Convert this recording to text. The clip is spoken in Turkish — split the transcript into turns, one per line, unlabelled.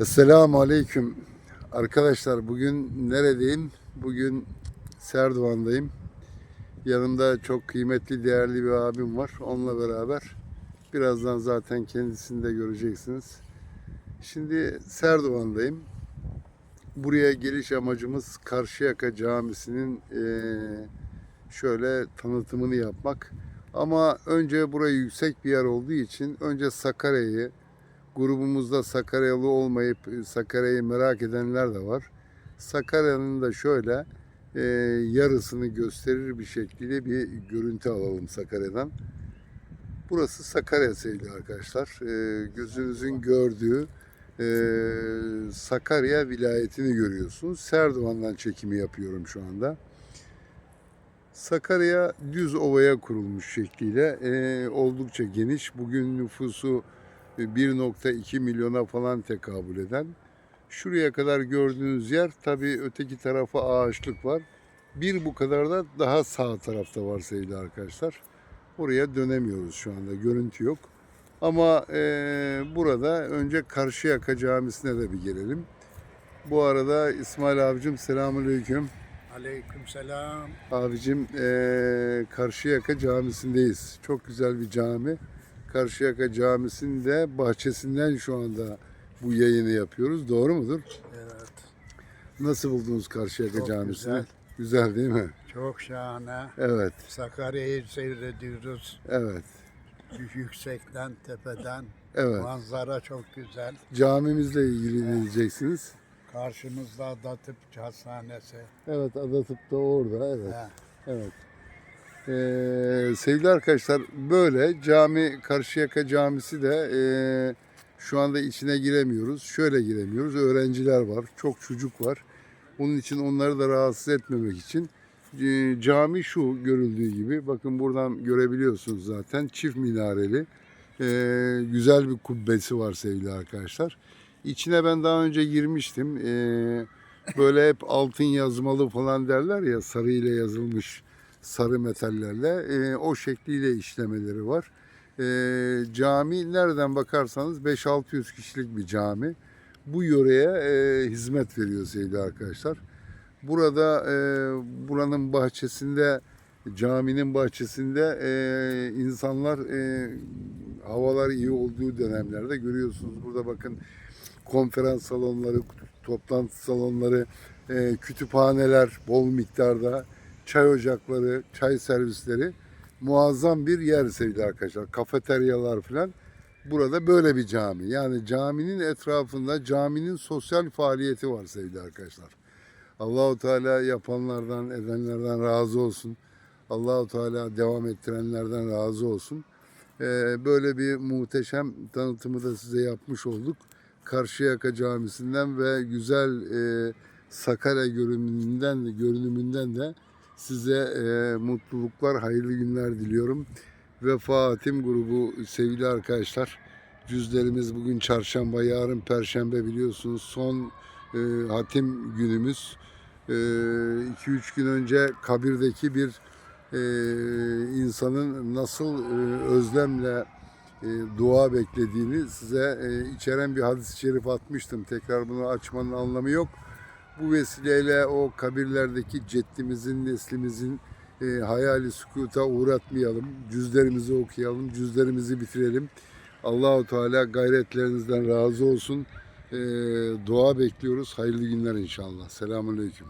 Esselamu Aleyküm. Arkadaşlar bugün neredeyim? Bugün Serdivan'dayım. Yanımda çok kıymetli, değerli bir abim var. Onunla beraber birazdan zaten kendisini de göreceksiniz. Şimdi Serdivan'dayım. Buraya geliş amacımız Karşıyaka Camisi'nin eee, şöyle tanıtımını yapmak. Ama önce burayı yüksek bir yer olduğu için önce Sakarya'yı, grubumuzda Sakaryalı olmayıp Sakarya'yı merak edenler de var. Sakarya'nın da şöyle e, yarısını gösterir bir şekilde bir görüntü alalım Sakarya'dan. Burası Sakarya sevgili arkadaşlar. E, gözünüzün gördüğü e, Sakarya vilayetini görüyorsunuz. Serdivan'dan çekimi yapıyorum şu anda. Sakarya düz ovaya kurulmuş şekliyle e, oldukça geniş. Bugün nüfusu 1.2 milyona falan tekabül eden. Şuraya kadar gördüğünüz yer tabii öteki tarafa ağaçlık var. Bir bu kadar da daha sağ tarafta var sevgili arkadaşlar. Oraya dönemiyoruz şu anda. Görüntü yok. Ama e, burada önce Karşıyaka Camisi'ne de bir gelelim. Bu arada İsmail abicim selamünaleyküm.
Aleykümselam.
Abicim eee Karşıyaka Camisi'ndeyiz. Çok güzel bir cami. Karşıyaka Camisi'nin de bahçesinden şu anda bu yayını yapıyoruz. Doğru mudur?
Evet.
Nasıl buldunuz Karşıyaka
Çok
Camisi'ni?
güzel.
Güzel değil mi?
Çok şahane.
Evet,
Sakarya'yı seyrediyoruz.
evet,
Yüksekten, tepeden.
evet.
Manzara çok güzel.
Camimizle ilgili ne diyeceksiniz?
Karşımızda Adatıp Hastanesi.
Evet, Adatıp da orada. Evet,
He.
evet. Ee, sevgili arkadaşlar böyle cami Karşıyaka Camisi de ee, şu anda içine giremiyoruz. Şöyle giremiyoruz. Öğrenciler var. Çok çocuk var. Onun için onları da rahatsız etmemek için ee, cami şu görüldüğü gibi. Bakın buradan görebiliyorsunuz zaten. Çift minareli. ee, güzel bir kubbesi var sevgili arkadaşlar. İçine ben daha önce girmiştim. Ee, böyle hep altın yazmalı falan derler ya sarı ile yazılmış sarı metallerle e, o şekliyle işlemeleri var. E, cami nereden bakarsanız 5-600 kişilik bir cami. Bu yöreye e, hizmet veriyor sevgili arkadaşlar. Burada e, buranın bahçesinde caminin bahçesinde e, insanlar e, havalar iyi olduğu dönemlerde görüyorsunuz. Burada bakın konferans salonları, toplantı salonları, e, kütüphaneler bol miktarda, çay ocakları, çay servisleri muazzam bir yer sevgili arkadaşlar. Kafeteryalar falan. Burada böyle bir cami. Yani caminin etrafında caminin sosyal faaliyeti var sevgili arkadaşlar. Allahu Teala yapanlardan, edenlerden razı olsun. Allahu Teala devam ettirenlerden razı olsun. Ee, böyle bir muhteşem tanıtımı da size yapmış olduk. Karşıyaka Camisi'nden ve güzel e, Sakarya görünümünden de, görünümünden de size e, mutluluklar, hayırlı günler diliyorum. Vefa Hatim grubu sevgili arkadaşlar. Cüzlerimiz bugün çarşamba, yarın perşembe biliyorsunuz. Son e, hatim günümüz. 2-3 gün önce kabirdeki bir e, insanın nasıl e, özlemle e, dua beklediğini size e, içeren bir hadis-i şerif atmıştım. Tekrar bunu açmanın anlamı yok. Bu vesileyle o kabirlerdeki ceddimizin, neslimizin e, hayali sükuta uğratmayalım. Cüzlerimizi okuyalım, cüzlerimizi bitirelim. Allahu Teala gayretlerinizden razı olsun. E, dua bekliyoruz. Hayırlı günler inşallah. Selamünaleyküm.